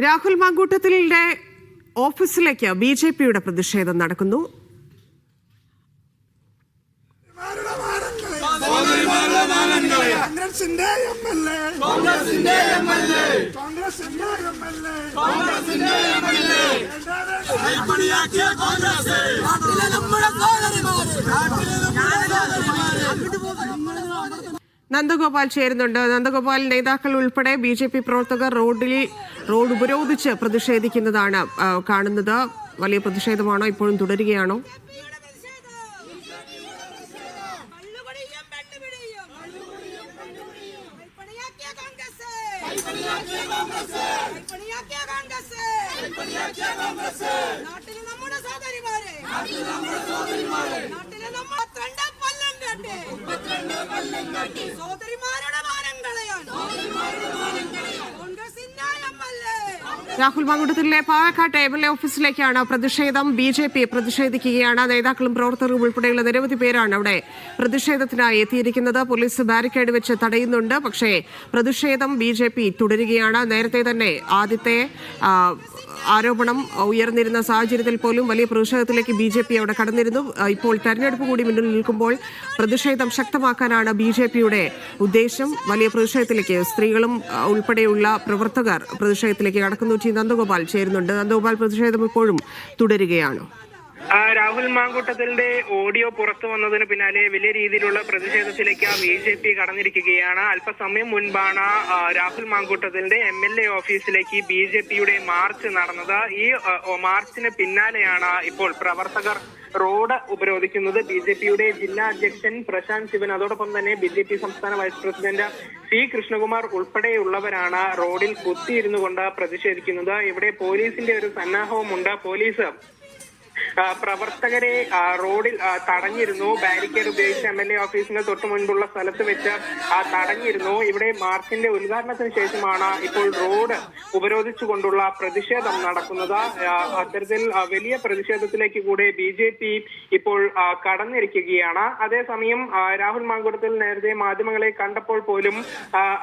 രാഹുൽ മാങ്കൂട്ടത്തിലെ ഓഫീസിലേക്ക് B J പിയുടെ പ്രതിഷേധം നടക്കുന്നു. കോൺഗ്രസിന്റെ എം എൽ എ. കോൺഗ്രസിന്റെ എം എൽ എ. കോൺഗ്രസിന്റെ എം എൽ എ. കോൺഗ്രസിന്റെ എം എൽ എ. കോൺഗ്രസ് നാട്ടിലെ നമ്മുടെ സോദരിമാര് നാട്ടിലെ നന്ദഗോപാൽ ചേരുന്നുണ്ട്. നന്ദഗോപാൽ നേതാക്കൾ ഉൾപ്പെടെ ബി ജെ പി പ്രവർത്തകർ റോഡിൽ റോഡ് ഉപരോധിച്ച് പ്രതിഷേധിക്കുന്നതാണ് കാണുന്നത്. വലിയ പ്രതിഷേധമാണോ? ഇപ്പോഴും തുടരുകയാണോ? നാട്ടിലെ നമ്മുടെ സഹോദരിമാരെ. നാട്ടിലെ നമ്മുടെ തൊണ്ട പല്ലം രാഹുൽ മാങ്കുടത്തിലെ പാലക്കാട് എം എൽ എ ഓഫീസിലേക്കാണ് പ്രതിഷേധം. ബി ജെ പി പ്രതിഷേധിക്കുകയാണ്. നേതാക്കളും പ്രവർത്തകരും ഉൾപ്പെടെയുള്ള നിരവധി പേരാണ് അവിടെ പ്രതിഷേധത്തിനായി എത്തിയിരിക്കുന്നത്. പോലീസ് ബാരിക്കേഡ് വെച്ച് തടയുന്നുണ്ട്. പക്ഷേ പ്രതിഷേധം ബി ജെ പി തുടരുകയാണ്. നേരത്തെ തന്നെ ആദ്യത്തെ ആരോപണം ഉയർന്നിരുന്ന സാഹചര്യത്തിൽ പോലും വലിയ പ്രതിഷേധത്തിലേക്ക് ബി ജെ പി അവിടെ കടന്നിരുന്നു. ഇപ്പോൾ തെരഞ്ഞെടുപ്പ് കൂടി മുന്നിൽ നിൽക്കുമ്പോൾ പ്രതിഷേധം ശക്തമാക്കാനാണ് ബി ജെ പിയുടെ ഉദ്ദേശം. വലിയ പ്രതിഷേധത്തിലേക്ക് സ്ത്രീകളും ഉൾപ്പെടെയുള്ള പ്രവർത്തകർ പ്രതിഷേധത്തിലേക്ക് കടക്കുന്നു. നന്ദഗോപാൽ ചേരുന്നുണ്ട്. നന്ദഗോപാൽ പ്രതിഷേധം ഇപ്പോഴും തുടരുകയാണ്. രാഹുൽ മാങ്കൂട്ടത്തിന്റെ ഓഡിയോ പുറത്തു വന്നതിന് പിന്നാലെ വലിയ രീതിയിലുള്ള പ്രതിഷേധത്തിലേക്ക് ബി ജെ പി കടന്നിരിക്കുകയാണ്. അല്പസമയം മുൻപാണ് രാഹുൽ മാങ്കൂട്ടത്തിന്റെ എം എൽ എ ഓഫീസിലേക്ക് ബി ജെ പിയുടെ മാർച്ച് നടന്നത്. ഈ മാർച്ചിന് പിന്നാലെയാണ് ഇപ്പോൾ പ്രവർത്തകർ റോഡ് ഉപരോധിക്കുന്നത്. ബി ജെ പിയുടെ ജില്ലാ അധ്യക്ഷൻ പ്രശാന്ത് ശിവൻ അതോടൊപ്പം തന്നെ ബി ജെ പി സംസ്ഥാന വൈസ് പ്രസിഡന്റ് സി കൃഷ്ണകുമാർ ഉൾപ്പെടെയുള്ളവരാണ് റോഡിൽ കുത്തിയിരുന്നു കൊണ്ട് പ്രതിഷേധിക്കുന്നത്. ഇവിടെ പോലീസിന്റെ ഒരു സന്നാഹവുമുണ്ട്. പോലീസ് പ്രവർത്തകരെ റോഡിൽ തടഞ്ഞിരുന്നു. ബാരിക്കേഡ് ഉപയോഗിച്ച് എം എൽ എ ഓഫീസിന് തൊട്ട് മുൻപുള്ള സ്ഥലത്ത് വെച്ച് തടഞ്ഞിരുന്നു. ഇവിടെ മാർച്ചിന്റെ ഉദ്ഘാടനത്തിന് ശേഷമാണ് ഇപ്പോൾ റോഡ് ഉപരോധിച്ചുകൊണ്ടുള്ള പ്രതിഷേധം നടക്കുന്നത്. അത്തരത്തിൽ വലിയ പ്രതിഷേധത്തിലേക്ക് കൂടെ ബി ജെ പി ഇപ്പോൾ കടന്നിരിക്കുകയാണ്. അതേസമയം രാഹുൽ മാങ്കുടത്തിൽ നേരത്തെ മാധ്യമങ്ങളെ കണ്ടപ്പോൾ പോലും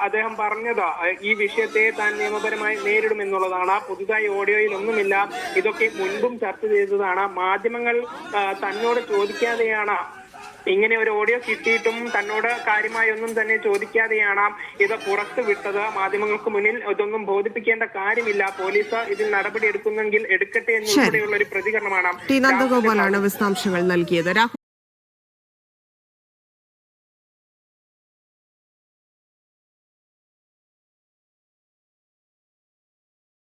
അദ്ദേഹം പറഞ്ഞത് ഈ വിഷയത്തെ താൻ നിയമപരമായി നേരിടുമെന്നുള്ളതാണ്. പുതുതായി ഓഡിയോയിൽ ഒന്നുമില്ല. ഇതൊക്കെ മുൻപും ചർച്ച ചെയ്തതാണ്. മാധ്യമങ്ങൾ തന്നോട് ചോദിക്കാതെയാണ് ഇങ്ങനെ ഒരു ഓഡിയോ കിട്ടിയിട്ടും തന്നോട് കാര്യമായി ഒന്നും തന്നെ ചോദിക്കാതെയാണ് ഇത് പുറത്തു വിട്ടത്. മാധ്യമങ്ങൾക്ക് മുന്നിൽ ഇതൊന്നും ബോധിപ്പിക്കേണ്ട കാര്യമില്ല. പോലീസ് ഇതിൽ നടപടി എടുക്കുന്നെങ്കിൽ എടുക്കട്ടെ എന്നുൾപ്പെടെയുള്ള ഒരു പ്രതികരണമാണ് വിശദാംശങ്ങൾ നൽകിയത്.